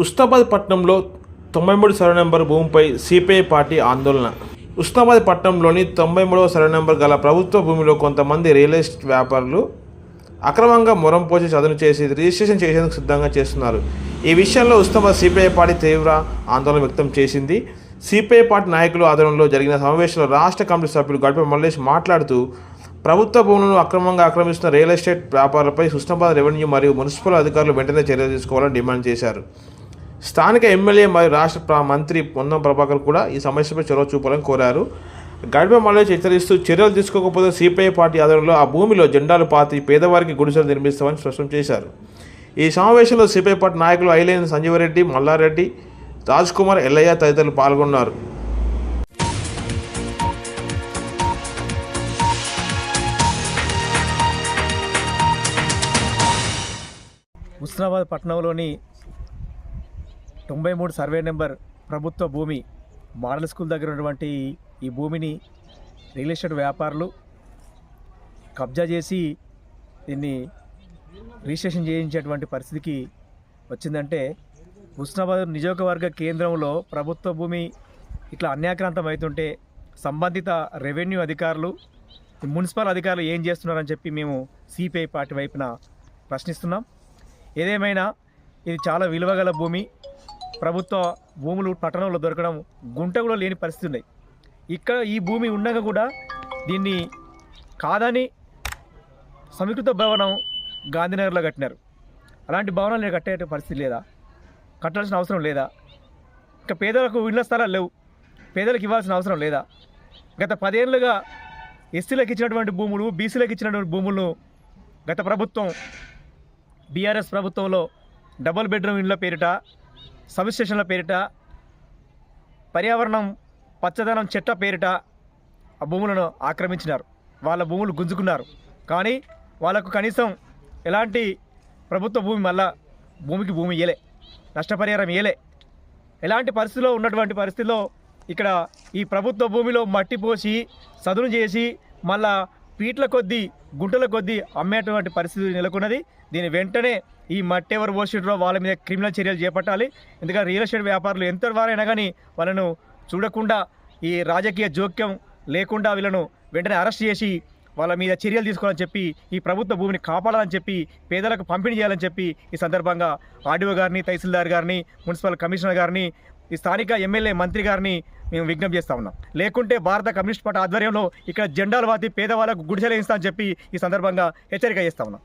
ఉస్తాబాద్ పట్టణంలో తొంభై మూడు సర్వే నెంబర్ భూమిపై సిపిఐ పార్టీ ఆందోళన. ఉస్నాబాద్ పట్టణంలోని తొంభై మూడవ సర్వే నెంబర్ గల ప్రభుత్వ భూమిలో కొంతమంది రియల్ ఎస్టేట్ వ్యాపారులు అక్రమంగా మొరం పోసి చదును చేసి రిజిస్ట్రేషన్ చేసేందుకు సిద్ధంగా చేస్తున్నారు. ఈ విషయంలో ఉస్నాబాద్ సిపిఐ పార్టీ తీవ్ర ఆందోళన వ్యక్తం చేసింది. సిపిఐ పార్టీ నాయకులు ఆధ్వర్యంలో జరిగిన సమావేశంలో రాష్ట్ర కమిటీ సభ్యులు గడిపే మల్లేష్ మాట్లాడుతూ ప్రభుత్వ భూములను అక్రమంగా ఆక్రమిస్తున్న రియల్ ఎస్టేట్ వ్యాపారులపై హుస్నాబాద్ రెవెన్యూ మరియు మున్సిపల్ అధికారులు వెంటనే చర్యలు తీసుకోవాలని డిమాండ్ చేశారు. స్థానిక ఎమ్మెల్యే మరియు రాష్ట్ర మంత్రి పొన్నం ప్రభాకర్ కూడా ఈ సమస్యపై చొరవ చూపాలని కోరారు. గడిపే మళ్ళీ హెచ్చరిస్తూ చర్యలు తీసుకోకపోతే సిపిఐ పార్టీ ఆధ్వర్యంలో ఆ భూమిలో జెండాలు పాతి పేదవారికి గుడిసెలు నిర్మిస్తామని స్పష్టం చేశారు. ఈ సమావేశంలో సిపిఐ పార్టీ నాయకులు ఐలేని సంజీవరెడ్డి మల్లారెడ్డి రాజ్ కుమార్ ఎల్లయ్య తదితరులు పాల్గొన్నారు. హుస్నాబాద్ పట్టణంలోని తొంభై మూడు సర్వే నెంబర్ ప్రభుత్వ భూమి మోడల్ స్కూల్ దగ్గర ఉన్నటువంటి ఈ భూమిని రియల్ ఎస్టేట్ వ్యాపారులు కబ్జా చేసి దీన్ని రిజిస్ట్రేషన్ చేయించేటువంటి పరిస్థితికి వచ్చిందంటే హుస్నాబాద్ నియోజకవర్గ కేంద్రంలో ప్రభుత్వ భూమి ఇట్లా అన్యాక్రాంతం అవుతుంటే సంబంధిత రెవెన్యూ అధికారులు మున్సిపల్ అధికారులు ఏం చేస్తున్నారని చెప్పి మేము సిపిఐ పార్టీ వైపున ప్రశ్నిస్తున్నాం. ఏదేమైనా ఇది చాలా విలువగల భూమి ప్రభుత్వ భూములు పట్టణంలో దొరకడం గుంట కూడా లేని పరిస్థితి ఉన్నాయి ఇక్కడ ఈ భూమి ఉండగా కూడా దీన్ని కాదని సమీకృత భవనం గాంధీనగర్లో కట్టినారు. అలాంటి భవనాలు నేను కట్టే పరిస్థితి లేదా? కట్టాల్సిన అవసరం లేదా? ఇంకా పేదలకు ఇళ్ళ స్థలాలు లేవు. పేదలకు ఇవ్వాల్సిన అవసరం లేదా? గత పదేళ్ళుగా ఎస్సీలకు ఇచ్చినటువంటి భూములు బీసీలకు ఇచ్చినటువంటి భూములను గత ప్రభుత్వం బీఆర్ఎస్ ప్రభుత్వంలో డబుల్ బెడ్రూమ్ ఇండ్ల పేరిట సబ్స్టేషన్ల పేరిట పర్యావరణం పచ్చదనం చెట్ల పేరిట ఆ భూములను ఆక్రమించినారు. వాళ్ళ భూములు గుంజుకున్నారు. కానీ వాళ్ళకు కనీసం ఎలాంటి ప్రభుత్వ భూమి మళ్ళా భూమికి భూమి ఇయ్యలే నష్టపరిహారం ఇయ్యలే. ఎలాంటి పరిస్థితిలో ఉన్నటువంటి పరిస్థితిలో ఇక్కడ ఈ ప్రభుత్వ భూమిలో మట్టి పోసి సదును చేసి మళ్ళా పీట్ల కొద్దీ గుంటల కొద్దీ అమ్మేటువంటి పరిస్థితి నెలకొన్నది. దీని వెంటనే ఈ మట్టి ఎవరు పోసిడ్రో వాళ్ళ మీద క్రిమినల్ చర్యలు చేపట్టాలి. ఎందుకంటే రియల్ ఎస్టేట్ వ్యాపారులు ఎంత వారైనా కానీ వాళ్ళను చూడకుండా ఈ రాజకీయ జోక్యం లేకుండా వీళ్ళను వెంటనే అరెస్ట్ చేసి వాళ్ళ మీద చర్యలు తీసుకోవాలని చెప్పి ఈ ప్రభుత్వ భూమిని కాపాడాలని చెప్పి పేదలకు పంపిణీ చేయాలని చెప్పి ఈ సందర్భంగా ఆర్డీఓ గారిని తహసీల్దార్ గారిని మున్సిపల్ కమిషనర్ గారిని ఈ స్థానిక ఎమ్మెల్యే మంత్రి గారిని మేము విజ్ఞప్తి చేస్తా ఉన్నాం. లేకుంటే భారత కమ్యూనిస్ట్ పార్టీ ఆధ్వర్యంలో ఇక్కడ జెండాలు వాతి పేదవాళ్ళకు గుడిసెలు ఇస్తా అని చెప్పి ఈ సందర్భంగా హెచ్చరిక చేస్తా ఉన్నాం.